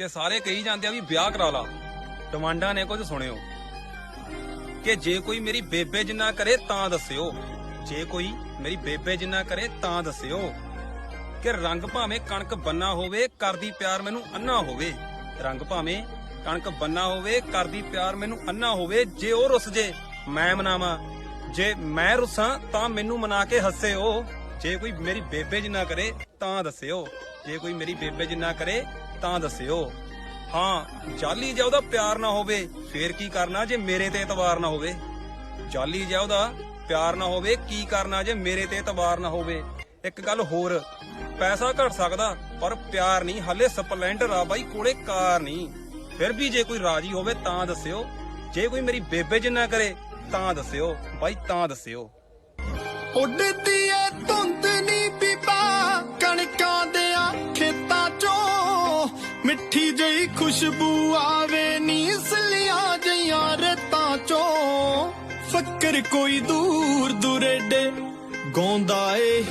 ਕਿ ਸਾਰੇ ਕਹੀ ਜਾਂਦੇ ਆ ਵੀ ਵਿਆਹ ਕਰਾ ਲਾ। ਡਿਮਾਂਡਾਂ ਨੇ ਕੁਝ ਸੁਣਿਓ। ਕਿ ਜੇ ਕੋਈ ਮੇਰੀ ਬੇਬੇ ਜਿੰਨਾ ਕਰੇ ਤਾਂ ਦੱਸਿਓ। ਜੇ ਕੋਈ ਮੇਰੀ ਬੇਬੇ ਜਿੰਨਾ ਕਰੇ ਤਾਂ ਦੱਸਿਓ। ਕਿ ਰੰਗ ਭਾਵੇਂ ਕਣਕ ਬੰਨਾ ਹੋਵੇ, ਕਰਦੀ ਪਿਆਰ ਮੈਨੂੰ ਅੰਨਾ ਹੋਵੇ। ਰੰਗ ਭਾਵੇਂ ਕਣਕ ਬੰਨਾ ਹੋਵੇ, ਕਰਦੀ ਪਿਆਰ ਮੈਨੂੰ ਅੰਨਾ ਹੋਵੇ, ਜੇ ਉਹ ਰੁੱਸ ਜੇ, ਮੈਂ ਮਨਾਵਾਂ। ਜੇ ਮੈਂ ਰੁੱਸਾਂ ਤਾਂ ਮੈਨੂੰ ਮਨਾ ਕੇ ਹੱਸੇ ਉਹ। ਜੇ ਕੋਈ ਮੇਰੀ ਬੇਬੇ ਜਿੰਨਾ ਕਰੇ, ਤਾਂ ਦੱਸਿਓ। ਜੇ ਕੋਈ ਮੇਰੀ ਬੇਬੇ ਜਿੰਨਾ ਕਰੇ, ਤਾਂ ਦੱਸਿਓ। ਹਾਂ, ਜਾਲੀ ਜੇ ਉਹਦਾ ਪਿਆਰ ਨਾ ਹੋਵੇ, ਫੇਰ ਕੀ ਕਰਨਾ ਜੇ ਮੇਰੇ ਤੇ ਇਤਬਾਰ ਨਾ ਹੋਵੇ? ਜਾਲੀ ਜੇ ਉਹਦਾ ਪਿਆਰ ਨਾ ਹੋਵੇ, ਕੀ ਕਰਨਾ ਜੇ ਮੇਰੇ ਤੇ ਇਤਬਾਰ ਨਾ ਹੋਵੇ? ਇੱਕ ਗੱਲ ਹੋਰ, ਪੈਸਾ ਘਟ ਸਕਦਾ, ਪਰ ਪਿਆਰ ਨਹੀਂ, ਹੱਲੇ ਸਪਲੈਂਡਰ ਆ ਬਾਈ, ਕੋਲੇ ਕਾਰ ਨਹੀਂ। ਫਿਰ ਵੀ ਜੇ ਕੋਈ ਰਾਜੀ ਹੋਵੇ, ਤਾਂ ਦੱਸਿਓ। ਜੇ ਕੋਈ ਮੇਰੀ ਬੇਬੇ ਜਿੰਨਾ ਕਰੇ, ਤਾਂ ਦੱਸਿਓ। ਬਾਈ, ਤਾਂ ਦੱਸਿਓ। ਉੱਡਦੀ ਏ ਧੁੰਦ ਨੀ ਕਣਕਾਂ ਦੇ ਆ ਖੇਤਾਂ ਚੋਂ। ਮਿੱਠੀ ਜਿਹੀ ਖੁਸ਼ਬੂ ਆਵੇ ਨੀ ਸਲੀਆਂ ਜਈਆਂ ਰਤਾਂ ਚੋਂ। ਫੱਕਰ ਕੋਈ ਦੂਰ ਦੁਰੇਡੇ ਗਾਉਂਦਾ ਏ